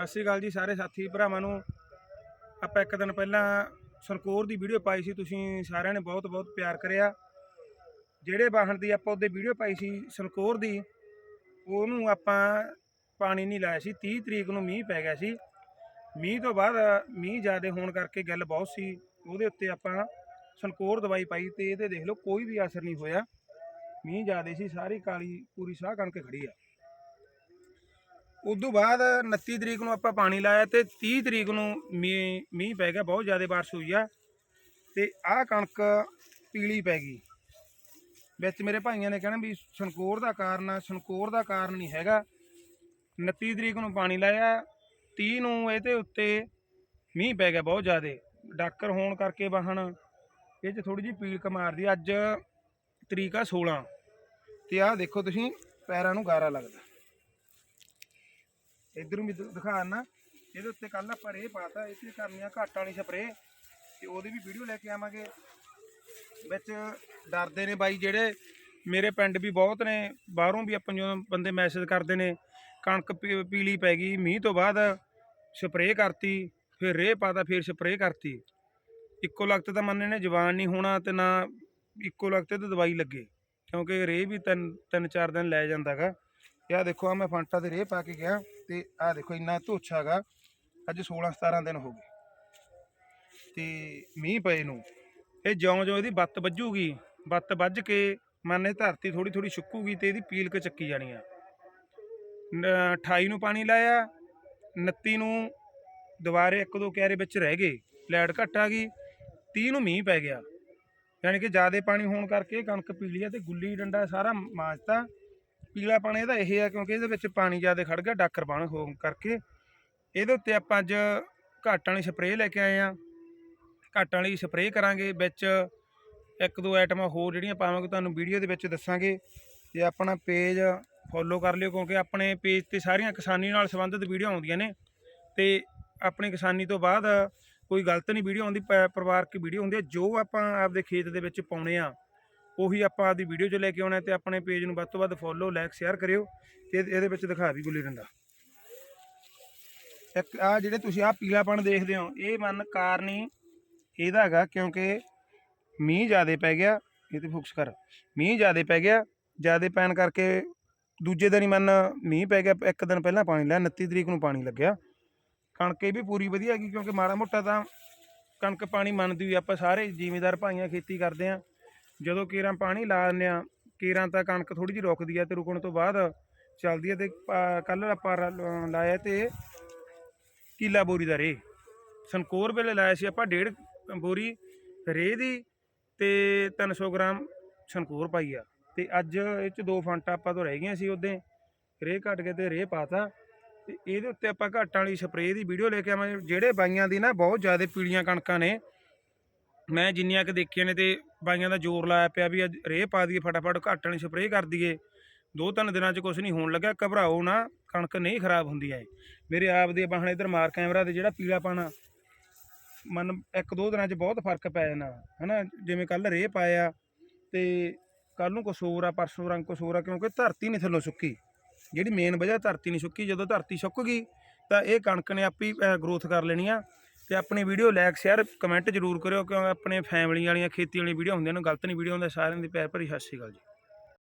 ਸਤਿ ਸ਼੍ਰੀ ਅਕਾਲ ਜੀ ਸਾਰੇ ਸਾਥੀ, ਭਰਾਵਾਂ ਨੂੰ। ਆਪਾਂ ਇੱਕ ਦਿਨ ਪਹਿਲਾਂ ਸਰਕੋਰ ਦੀ ਵੀਡੀਓ ਪਾਈ ਸੀ, ਤੁਸੀਂ ਸਾਰਿਆਂ ਨੇ ਬਹੁਤ ਬਹੁਤ ਪਿਆਰ ਕਰਿਆ। ਜਿਹੜੇ ਵਾਹਣ ਦੀ ਆਪਾਂ ਉਹਦੇ ਵੀਡੀਓ ਪਾਈ ਸੀ ਸਰਕੋਰ ਦੀ, ਉਹਨੂੰ ਆਪਾਂ ਪਾਣੀ ਨਹੀਂ ਲਾਇਆ ਸੀ 30 ਤਰੀਕ ਨੂੰ ਮੀਂਹ ਪੈ ਗਿਆ ਸੀ। ਮੀਂਹ ਤੋਂ ਬਾਅਦ ਮੀਂਹ ਜ਼ਿਆਦਾ ਹੋਣ ਕਰਕੇ ਗੱਲ ਬਹੁਤ ਸੀ, ਉਹਦੇ ਉੱਤੇ ਆਪਾਂ ਸੰਕੋਰ ਦਵਾਈ ਪਾਈ ਤੇ ਇਹਦੇ ਦੇਖ ਲਓ, ਕੋਈ ਵੀ ਅਸਰ ਨਹੀਂ ਹੋਇਆ। ਮੀਂਹ ਜ਼ਿਆਦਾ ਸੀ, ਸਾਰੀ ਕਾਲੀ ਪੂਰੀ ਸਾਹ ਕਣਕ ਖੜੀ ਆ। ਉਦੋਂ ਬਾਅਦ 29 ਤਰੀਕ ਨੂੰ ਆਪਾਂ ਪਾਣੀ ਲਾਇਆ ਤੇ 30 ਤਰੀਕ ਨੂੰ ਮੀਂਹ ਮੀਂਹ ਪੈ ਗਿਆ, ਬਹੁਤ ਜ਼ਿਆਦਾ ਬਾਰਿਸ਼ ਹੋਈ ਆ। ਤੇ ਆਹ ਕਣਕ ਪੀਲੀ ਪੈ ਗਈ। ਵਿੱਚ ਮੇਰੇ ਭਾਈਆਂ ਨੇ ਕਹਿਣਾ ਵੀ ਸੰਕੋਰ ਦਾ ਕਾਰਨ ਆ ਸੰਕੋਰ ਦਾ ਕਾਰਨ ਨਹੀਂ ਹੈਗਾ। 29 ਤਰੀਕ ਨੂੰ ਪਾਣੀ ਲਾਇਆ 30 ਨੂੰ ਇਹਦੇ ਉੱਤੇ ਮੀਂਹ ਪੈ ਗਿਆ ਬਹੁਤ ਜ਼ਿਆਦਾ। ਡਾਕਰ ਹੋਣ ਕਰਕੇ ਵਾਹਣ, ਇਹ 'ਚ ਥੋੜੀ ਜਿਹੀ ਪੀਲਕ ਮਾਰਦੀ ਅੱਜ ਤਰੀਕ ਆ 16 ਤੇ ਆਹ ਦੇਖੋ ਤੁਸੀਂ, ਪੈਰਾਂ ਨੂੰ ਗਾਰਾ ਲੱਗਦਾ। ਇਧਰੋਂ ਵੀ ਦ- ਦਿਖਾ ਨਾ ਇਹਦੇ ਉੱਤੇ ਕੱਲ ਆਪਾਂ ਰੇ ਪਾਤਾ, ਇਹ 'ਚ ਕਰਨੀ ਆ ਘੱਟ ਵਾਲੀ ਸਪਰੇ ਤੇ ਉਹਦੀ ਵੀ ਵੀਡੀਓ ਲੈ ਕੇ ਆਵਾਂਗੇ। ਵਿੱਚ ਡਰਦੇ ਨੇ ਬਾਈ ਜਿਹੜੇ ਮੇਰੇ ਪਿੰਡ ਵੀ ਬਹੁਤ ਨੇ, ਬਾਹਰੋਂ ਵੀ ਆਪਾਂ ਜਦੋਂ ਬੰਦੇ ਮੈਸੇਜ ਕਰਦੇ ਨੇ, ਕਣਕ ਪੀ- ਪੀਲੀ ਪੈ ਗਈ, ਮੀਂਹ ਤੋਂ ਬਾਅਦ ਸਪਰੇਅ ਕਰਤੀ, ਫਿਰ ਰੇਹ ਪਾਤਾ, ਫਿਰ ਸਪਰੇਅ ਕਰਤੀ। ਇੱਕੋ ਲਗਤ ਤਾਂ ਮੰਨੇ ਨੇ, ਜਵਾਨ ਨਹੀਂ ਹੋਣਾ ਤੇ ਨਾ ਇੱਕੋ ਲਗਤ ਤੇ ਦਵਾਈ ਲੱਗੇ। ਕਿਉਂਕਿ ਰੇਹ ਵੀ ਤਿੰਨ ਤਿੰਨ ਚਾਰ ਦਿਨ ਲੈ ਜਾਂਦਾਗਾ। ਇਹ ਆਹ ਦੇਖੋ ਆ ਮੈਂ ਫਾਂਟਾ ਤੇ ਰੇਹ ਪਾ ਕੇ ਗਿਆ। ਤੇ ਆਹ ਦੇਖੋ ਇੰਨਾ ਧੋਛਾ ਹੈਗਾ, ਅੱਜ 16 17 ਦਿਨ ਹੋ ਗਏ। ਤੇ ਮੀਂਹ ਪਏ ਨੂੰ, ਇਹ ਜਿਉਂ-ਜਿਉਂ ਇਹਦੀ ਬੱਤ ਵੱਜੂਗੀ, ਬੱਤ ਵੱਜ ਕੇ ਮੰਨੇ ਧਰਤੀ ਥੋੜੀ ਥੋੜੀ ਸੁੱਕੂਗੀ ਤੇ ਇਹਦੀ ਪੀਲਕ ਚੱਕੀ ਜਾਣੀ ਆ। ਨ- 28 ਨੂੰ ਪਾਣੀ ਲਾਇਆ 29 ਨੂੰ ਦੁਬਾਰੇ ਇੱਕ ਦੋ ਕਿਆਰੇ ਵਿੱਚ ਰਹਿ ਗਏ ਲੈਟ ਘਟ ਆ ਗਈ 30 ਨੂੰ ਮੀਂਹ ਪੈ ਗਿਆ। ਯਾਨੀ ਕਿ ਜ਼ਿਆਦਾ ਪਾਣੀ ਹੋਣ ਕਰਕੇ ਕਣਕ ਪੀਲੀ ਆ ਤੇ ਗੁੱਲੀ ਡੰਡਾ ਸਾਰਾ ਮਾਜਤਾ। ਪੀਲਾ ਪਾਣੀ ਇਹਦਾ ਇਹ ਆ ਕਿਉਂਕਿ ਇਹਦੇ ਵਿੱਚ ਪਾਣੀ ਜ਼ਿਆਦਾ ਖੜ ਗਿਆ, ਡਾਕਰ ਬਣ ਹੋਣ ਕਰਕੇ। ਇਹਦੇ ਉੱਤੇ ਆਪਾਂ ਅੱਜ ਘਾਟ ਵਾਲੀ ਸਪਰੇਅ ਲੈ ਕੇ ਆਏ ਆ ਘਾਟ ਵਾਲੀ ਸਪਰੇਅ ਕਰਾਂਗੇ, ਵਿੱਚ ਇੱਕ ਦੋ ਆਈਟਮਾਂ ਹੋਰ ਜਿਹੜੀਆਂ ਪਾਵਾਂਗੇ, ਤੁਹਾਨੂੰ ਵੀਡੀਓ ਦੇ ਵਿੱਚ ਦੱਸਾਂਗੇ। ਤੇ ਆਪਣਾ ਪੇਜ ਫੋਲੋ ਕਰ ਲਿਓ, ਕਿਉਂਕਿ ਆਪਣੇ ਪੇਜ ਤੇ ਸਾਰੀਆਂ ਕਿਸਾਨੀ ਨਾਲ ਸੰਬੰਧਿਤ ਵੀਡੀਓ ਆਉਂਦੀਆਂ ਨੇ। ਤੇ ਆਪਣੀ ਕਿਸਾਨੀ ਤੋਂ ਬਾਅਦ ਕੋਈ ਗਲਤ ਨਹੀਂ ਵੀਡੀਓ ਆਉਂਦੀ ਪ- ਪਰਿਵਾਰਕ ਵੀਡੀਓ ਹੁੰਦੀ ਹੈ, ਜੋ ਆਪਾਂ ਆਪਦੇ ਖੇਤ ਦੇ ਵਿੱਚ ਪਾਉਣੇ ਆ। ਉਹੀ ਆਪਾਂ ਆਪਦੀ ਵੀਡੀਓ 'ਚ ਲੈ ਕੇ ਆਉਣਾ ਤੇ ਆਪਣੇ ਪੇਜ ਨੂੰ ਵੱਧ ਤੋਂ ਵੱਧ ਫੋਲੋ ਲਾਈਕ ਸ਼ੇਅਰ ਕਰਿਓ ਤੇ ਇਹਦੇ ਵਿੱਚ ਦਿਖਾ ਵੀ ਗੁੱਲੀ ਡੰਡਾ। ਇੱਕ ਆ ਜਿਹੜੇ ਤੁਸੀਂ ਆ ਪੀਲਾਪਣ ਦੇਖਦੇ ਹੋ, ਇਹ ਮਨ ਕਾਰਨੀ ਇਹਦਾ ਹੈਗਾ ਕਿਉਂਕਿ ਮੀਂਹ ਜ਼ਿਆਦਾ ਪੈ ਗਿਆ, ਇਹ ਤੇ ਫੋਕਸ ਕਰ। ਮੀਂਹ ਜ਼ਿਆਦਾ ਪੈ ਗਿਆ, ਜ਼ਿਆਦਾ ਪੈਣ ਕਰਕੇ ਦੂਜੇ ਦਿਨ ਹੀ ਮਨ ਮੀਂਹ ਪੈ ਗਿਆ, ਇੱਕ ਦਿਨ ਪਹਿਲਾਂ ਪਾਣੀ ਲਿਆ 29 ਤਰੀਕ ਨੂੰ ਪਾਣੀ ਲੱਗਿਆ। ਕਣਕ ਇਹ ਵੀ ਪੂਰੀ ਵਧੀਆ ਹੈਗੀ ਕਿਉਂਕਿ ਮਾੜਾ ਮੋਟਾ ਤਾਂ ਕਣਕ ਪਾਣੀ ਮੰਨਦੀ ਹੋਈ ਆਪਾਂ ਸਾਰੇ ਜ਼ਿਮੀਦਾਰ ਭਾਈਆਂ ਖੇਤੀ ਕਰਦੇ ਆ। ਜਦੋਂ ਕੇਰਾਂ ਪਾਣੀ ਲਾ ਦਿੰਦੇ ਆ ਕੇਰਾਂ ਤਾਂ ਕਣਕ ਥੋੜੀ ਜਿਹੀ ਰੁਕਦੀ ਆ ਤੇ ਰੁਕਣ ਤੋਂ ਬਾਅਦ ਚੱਲਦੀ ਆ ਤੇ ਕੱਲ ਆਪਾਂ ਲਾਇਆ ਤੇ ਕੀਲਾ ਬੋਰੀ ਦਾ ਰੇ ਸੰਕੋਰ ਵੇਲੇ ਲਾਇਆ ਸੀ ਆਪਾਂ ਡੇਢ ਬੋਰੀ ਰੇ ਦੀ ਤੇ 300 ਗ੍ਰਾਮ ਸੰਕੋਰ ਪਾਈ ਆ। ਤੇ ਅੱਜ ਇਹ ਚ ਦੋ ਫੰਟਾ ਆਪਾਂ ਤੋਂ ਰਹਿ ਗਈਆਂ ਸੀ ਉਹਦੇ ਰੇ ਘਟ ਕੇ ਤੇ ਰੇ ਪਾਤਾ ਤੇ। ਇਹਦੇ ਉੱਤੇ ਆਪਾਂ ਘਾਟਾਂ ਵਾਲੀ ਸਪਰੇਅ ਦੀ ਵੀਡੀਓ ਲੈ ਕੇ ਆਵਾਂਗੇ। ਜਿਹੜੇ ਬਾਈਆਂ ਦੀ ਨਾ ਬਹੁਤ ਜ਼ਿਆਦਾ ਪੀੜੀਆਂ ਕਣਕਾਂ ਨੇ ਮੈਂ ਜਿੰਨੀਆਂ ਕਿ ਦੇਖੀਆਂ ਨੇ ਤੇ ਬਾਈਆਂ ਦਾ ਜ਼ੋਰ ਲਾਇਆ ਪਿਆ ਵੀ ਅੱਜ ਰੇਹ ਪਾ ਦਈਏ ਫਟਾਫਟ, ਘੱਟ ਵਾਲੀ ਸਪਰੇਅ ਕਰ ਦਈਏ। ਦੋ ਤਿੰਨ ਦਿਨਾਂ 'ਚ ਕੁਝ ਨਹੀਂ ਹੋਣ ਲੱਗਾ, ਘਬਰਾਓ ਨਾ, ਕਣਕ ਨਹੀਂ ਖਰਾਬ ਹੁੰਦੀ ਐ। ਮੇਰੇ ਆਪ ਦੇ ਬਾਹਣੇ ਇਧਰ ਮਾਰ ਕੈਮਰਾ ਤੇ ਜਿਹੜਾ ਪੀਲਾ ਪਾਣਾ, ਮਨ ਇੱਕ ਦੋ ਦਿਨਾਂ 'ਚ ਬਹੁਤ ਫ਼ਰਕ ਪੈ ਜਾਣਾ, ਹਨਾ? ਜਿਵੇਂ ਕੱਲ ਰੇਹ ਪਾਇਆ ਤੇ ਕੱਲ ਨੂੰ ਕੁਛ ਹੋਰ ਆ, ਪਰਸੋਂ ਰੰਗ ਕੁਛ ਹੋਰ ਆ, ਕਿਉਂਕਿ ਧਰਤੀ ਨਹੀਂ ਥੱਲੋਂ ਸੁੱਕੀ। ਜਿਹੜੀ ਮੇਨ ਵਜ੍ਹਾ ਧਰਤੀ ਨਹੀਂ ਸੁੱਕੀ, ਜਦੋਂ ਧਰਤੀ ਸੁੱਕ ਗਈ, ਤਾਂ ਇਹ ਕਣਕ ਨੇ ਆਪੇ ਗਰੋਥ ਕਰ ਲੈਣੀ ਆ। ਤੇ ਆਪਣੀ ਵੀਡੀਓ ਲਾਈਕ ਸ਼ੇਅਰ ਕਮੈਂਟ ਜ਼ਰੂਰ ਕਰਿਓ ਕਿਉਂਕਿ ਆਪਣੇ ਫੈਮਿਲੀ ਵਾਲੀਆਂ, ਖੇਤੀ ਵਾਲੀਆਂ ਵੀਡੀਓ ਹੁੰਦੀਆਂ ਨੇ, ਗਲਤ ਨਹੀਂ ਵੀਡੀਓ ਹੁੰਦਾ ਸਾਰਿਆਂ ਦੀ ਪਿਆਰ ਭਰੀ ਸਤਿ ਸ਼੍ਰੀ ਅਕਾਲ ਜੀ।